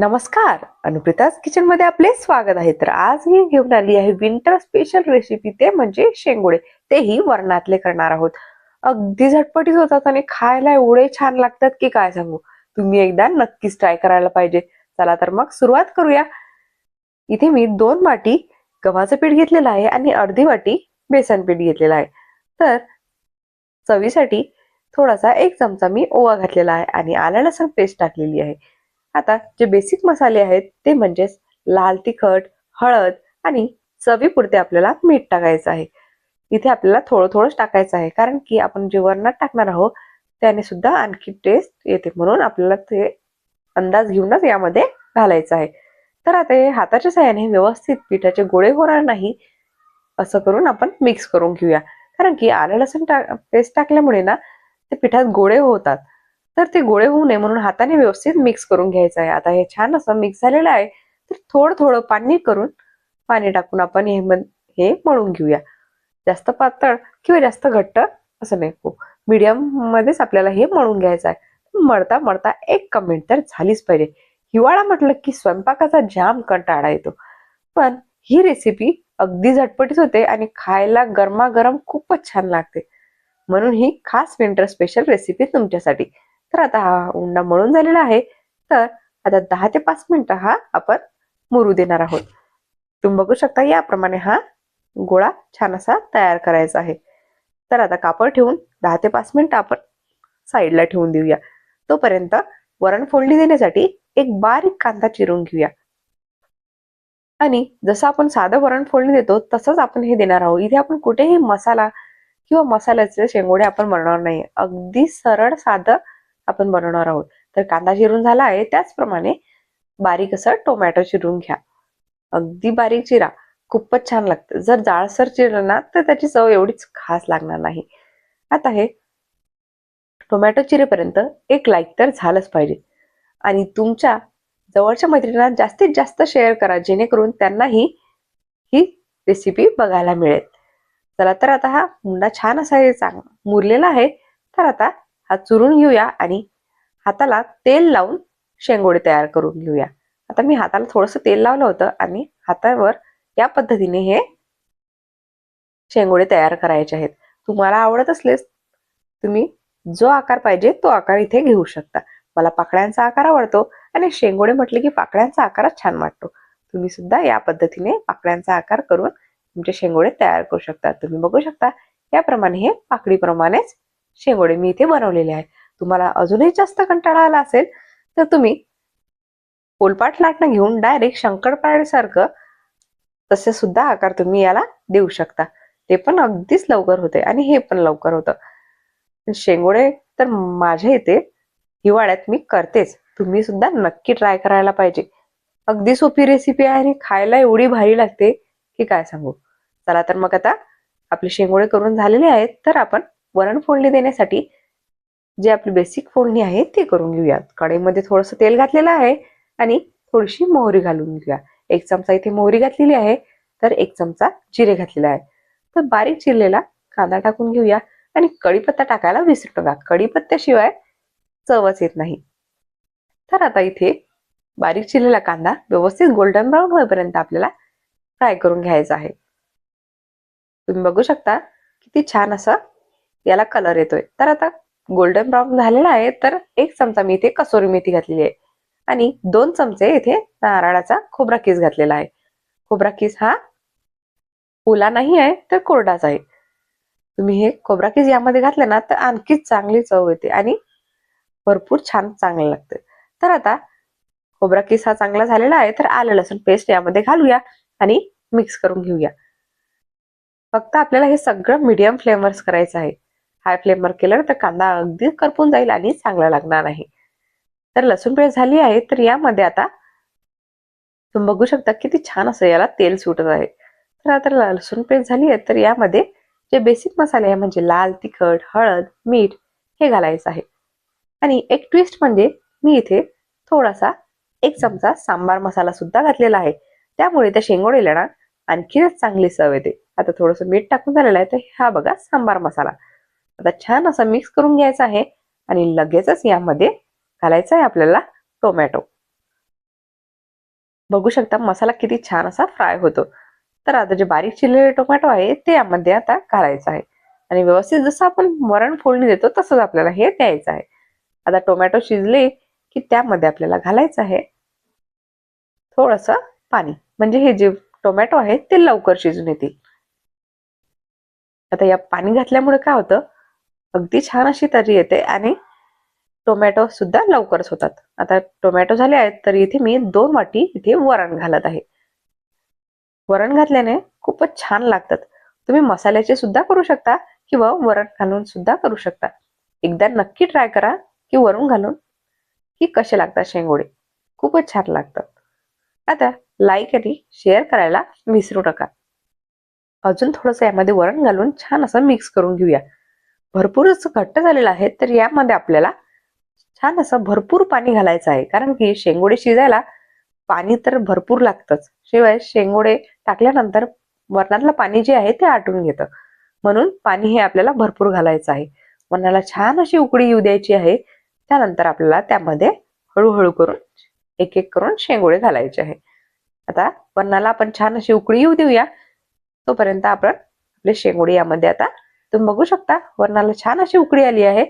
नमस्कार अनुप्रिताज किचनमध्ये आपले स्वागत आहे. तर आज मी घेऊन आली आहे विंटर स्पेशल रेसिपी ते म्हणजे शेंगोळे तेही वरणातले करणार आहोत. अगदी झटपटीत होतात आणि खायला एवढे छान लागतात की काय सांगू? तुम्ही एकदा नक्कीच ट्राय करायला पाहिजे. चला तर मग सुरुवात करूया. इथे मी दोन वाटी गव्हाचं पीठ घेतलेलं आहे आणि अर्धी वाटी बेसन पीठ घेतलेलं आहे. तर चवीसाठी थोडासा एक चमचा मी ओवा घातलेला आहे आणि आलं लसण पेस्ट टाकलेली आहे. आता जे बेसिक मसाले आहेत ते म्हणजेच लाल तिखट हळद आणि चवीपुरते आपल्याला मीठ टाकायचं आहे. इथे आपल्याला थोडं थोडंच टाकायचं आहे कारण की आपण जे वरणात टाकणार आहोत त्याने सुद्धा आणखी टेस्ट येते. म्हणून आपल्याला ते अंदाज घेऊनच यामध्ये घालायचं आहे. तर आता हे हाताच्या साह्याने व्यवस्थित पिठाचे गोळे होणार नाही असं करून आपण मिक्स करून घेऊया. कारण की आलं लसूण टाक पेस्ट टाकल्यामुळे ना ते पिठात गोळे होतात. तर ते गोळे होऊ नये म्हणून हाताने व्यवस्थित मिक्स करून घ्यायचं आहे आता हे छान असं मिक्स झालेलं आहे. तर थोडं थोडं पाणी करून पाणी टाकून आपण हे हे मळून घेऊया. जास्त पातळ किंवा जास्त घट्ट असं नाही मीडियम मध्येच आपल्याला हे मळून घ्यायचं आहे मळता मळता एक कमेंट तर झालीच पाहिजे. हिवाळा म्हटलं की स्वयंपाकाचा जाम कंटाळा येतो. पण ही रेसिपी अगदी झटपटीत होते आणि खायला गरमागरम खूपच छान लागते. म्हणून ही खास विंटर स्पेशल रेसिपी तुमच्यासाठी. तर आता हा उंडा मळून झालेला आहे. तर आता दहा ते पाच मिनिटं हा आपण मुरू देणार आहोत. तुम्ही बघू शकता याप्रमाणे हा गोळा छान असा तयार करायचा आहे. तर आता कापड ठेवून दहा ते पाच मिनिटं आपण साईडला ठेवून देऊया. तोपर्यंत वरण फोडणी देण्यासाठी एक बारीक कांदा चिरून घेऊया. आणि जसं आपण साधं वरण फोडणी देतो तसंच आपण हे देणार आहोत. इथे आपण कुठेही मसाला किंवा मसाल्याचे शेंगोडे आपण बनवणार नाही. अगदी सरळ साधं आपण बनवणार आहोत. तर कांदा चिरून झाला आहे. त्याचप्रमाणे बारीक असं टोमॅटो चिरून घ्या. अगदी बारीक चिरा. खूपच छान लागतं. जर जाळसर चिरलं ना तर त्याची चव एवढीच खास लागणार नाही. आता हे टोमॅटो चिरेपर्यंत एक लाईक तर झालंच पाहिजे. आणि तुमच्या जवळच्या मैत्रिणींना जास्तीत जास्त शेअर करा जेणेकरून त्यांनाही ही रेसिपी बघायला मिळेल. चला तर आता हा मुंडा छान असा हे चांग मुरलेला आहे. तर आता हा चुरून घेऊया आणि हाताला तेल लावून शेंगोडे तयार करून घेऊया. आता मी हाताला थोडस तेल लावलं होतं आणि हातावर या पद्धतीने हे शेंगोडे तयार करायचे आहेत. तुम्हाला आवडत असलेस तुम्ही जो आकार पाहिजे तो आकार इथे घेऊ शकता. मला पाकळ्यांचा आकार आवडतो आणि शेंगोडे म्हटले की पाकळ्यांचा आकारच छान वाटतो. तुम्ही सुद्धा या पद्धतीने पाकळ्यांचा आकार करून तुमचे शेंगोडे तयार करू शकता. तुम्ही बघू शकता याप्रमाणे हे पाकडीप्रमाणेच शेंगोडे मी इथे बनवलेले आहे. तुम्हाला अजूनही जास्त कंटाळा आला असेल तर तुम्ही पोलपाट लाटणं घेऊन डायरेक्ट शंकरपाळ्यासारखं तसे सुद्धा आकार तुम्ही याला देऊ शकता. ते पण अगदीच लवकर होते आणि हे पण लवकर होतं. शेंगोडे तर माझ्या इथे हिवाळ्यात मी करतेच. तुम्ही सुद्धा नक्की ट्राय करायला पाहिजे. अगदी सोपी रेसिपी आहे आणि खायला एवढी भारी लागते की काय सांगू. चला तर मग आता आपले शेंगोडे करून झालेले आहेत तर आपण वरण फोडणी देण्यासाठी जे आपली बेसिक फोडणी आहे ते करून घेऊयात. कढईमध्ये थोडंसं तेल घातलेलं आहे आणि थोडीशी मोहरी घालून घेऊया. एक चमचा इथे मोहरी घातलेली आहे तर एक चमचा जिरे घातलेला आहे. तर बारीक चिरलेला कांदा टाकून घेऊया आणि कढीपत्ता टाकायला विसरू नका. कढीपत्त्याशिवाय चवच येत नाही. तर आता इथे बारीक चिरलेला कांदा व्यवस्थित गोल्डन ब्राऊन होईपर्यंत आपल्याला फ्राय करून घ्यायचा आहे. तुम्ही बघू शकता किती छान असं याला कलर येतोय. तर आता गोल्डन ब्राऊन झालेला आहे तर एक चमचा मी इथे कसोरी मेथी घातलेली आहे. आणि दोन चमचे इथे नारळाचा खोबरा किस घातलेला आहे. खोबरा किस हा ओला नाही आहे तर कोरडाच आहे. तुम्ही हे खोबरा किस यामध्ये घातले ना तर आणखीच चांगली चव येते आणि भरपूर छान चांगलं लागतं. तर आता खोबरा किस हा चांगला झालेला आहे तर आलं लसूण पेस्ट यामध्ये घालूया आणि मिक्स करून घेऊया. फक्त आपल्याला हे सगळं मीडियम फ्लेवर्स करायचं आहे. हाय फ्लेमवर केलं तर कांदा अगदी करपून जाईल आणि चांगला लागणार आहे. तर लसूण पेस्ट झाली आहे तर यामध्ये आता तुम्ही बघू शकता किती छान असं याला तेल सुटत आहे. तर आता लसूण पेस्ट झाली आहे तर यामध्ये जे बेसिक मसाले आहे म्हणजे लाल तिखट हळद मीठ हे घालायचं आहे. आणि एक ट्विस्ट म्हणजे मी इथे थोडासा एक चमचा सांबार मसाला सुद्धा घातलेला आहे. त्यामुळे त्या शेंगोळीला ना आणखीनच चांगली चव येते. आता थोडंसं मीठ टाकून झालेलं आहे तर हा बघा सांबार मसाला. आता छान असं मिक्स करून घ्यायचं आहे आणि लगेचच यामध्ये घालायचं आहे आपल्याला टोमॅटो बघू शकता मसाला किती छान असा फ्राय होतो. तर आता जे बारीक चिरलेले टोमॅटो आहे ते यामध्ये आता घालायचं आहे. आणि व्यवस्थित जसं आपण वरण फोडणी देतो तसंच आपल्याला हे द्यायचं आहे. आता टोमॅटो शिजले की त्यामध्ये आपल्याला घालायचं आहे थोडस पाणी. म्हणजे हे जे टोमॅटो आहेत ते लवकर शिजून येतील. आता या पाणी घातल्यामुळे काय होतं अगदी छान अशी तरी येते. आणि टोमॅटो सुद्धा लवकरच होतात. आता टोमॅटो झाले आहेत तर इथे मी दोन वाटी इथे वरण घालत आहे. वरण घातल्याने खूपच छान लागतात. तुम्ही मसाल्याचे सुद्धा करू शकता किंवा वरण घालून सुद्धा करू शकता. एकदा नक्की ट्राय करा की वरून घालून की कसे लागतात शेंगोडे. खूपच छान लागतात. आता लाईक आणि शेअर करायला विसरू नका. अजून थोडंसं यामध्ये वरण घालून छान असं मिक्स करून घेऊया. भरपूर असं घट्ट झालेलं आहे तर यामध्ये आपल्याला छान असं भरपूर पाणी घालायचं आहे. कारण की शेंगोडे शिजायला पाणी तर भरपूर लागतंच. शिवाय शेंगोडे टाकल्यानंतर वरणातलं पाणी जे आहे ते आटून घेतं. म्हणून पाणी हे आपल्याला भरपूर घालायचं आहे. वरणाला छान अशी उकळी येऊ द्यायची आहे. त्यानंतर आपल्याला त्यामध्ये हळूहळू करून एक एक करून शेंगोडे घालायचे आहे. आता वरणाला आपण छान अशी उकळी येऊ देऊया. तोपर्यंत आपण आपले शेंगोडे यामध्ये आता तुम्ही बघू शकता वरणाला छान अशी उकळी आली आहे.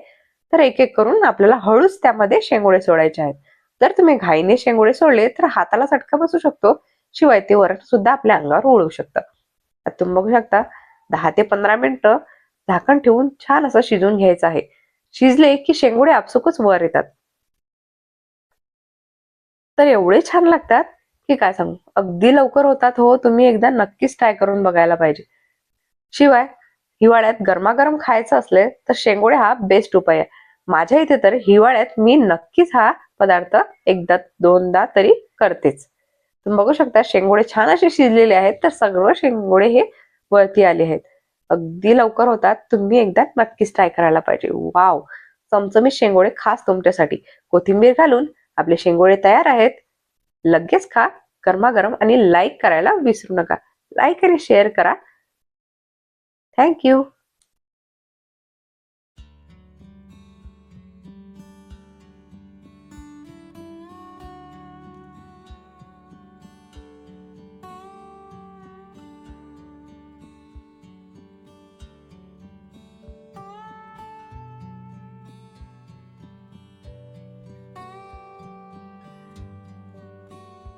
तर एक एक करून आपल्याला हळूच त्यामध्ये शेंगोडे सोडायचे आहेत. जर तुम्ही घाईने शेंगोडे सोडले तर हाताला चटका बसू शकतो. शिवाय ते वरण सुद्धा आपल्या अंगावर ओळू शकतं. तुम्ही बघू शकता दहा ते पंधरा मिनिटं झाकण ठेवून छान असं शिजून घ्यायचं आहे. शिजले की शेंगोडे आपसुकच वर येतात. तर एवढे छान लागतात की काय सांगू? अगदी लवकर होतात हो तुम्ही एकदा नक्कीच ट्राय करून बघायला पाहिजे. शिवाय हिवाळ्यात गरमागरम खायचं असले तर शेंगोडे हा बेस्ट उपाय आहे. माझ्या इथे तर हिवाळ्यात मी नक्कीच हा पदार्थ एकदा दोनदा तरी करतेच. तुम्ही बघू शकता शेंगोळे छान असे शिजलेले आहेत तर सगळं शेंगोळे हे वरती आले आहेत. अगदी लवकर होतात तुम्ही एकदा नक्कीच ट्राय करायला पाहिजे. वाव चमचमीत शेंगोडे खास तुमच्यासाठी. कोथिंबीर घालून आपले शेंगोडे तयार आहेत. लगेच खा गरमागरम आणि लाईक करायला विसरू नका. लाईक आणि शेअर करा. Thank you.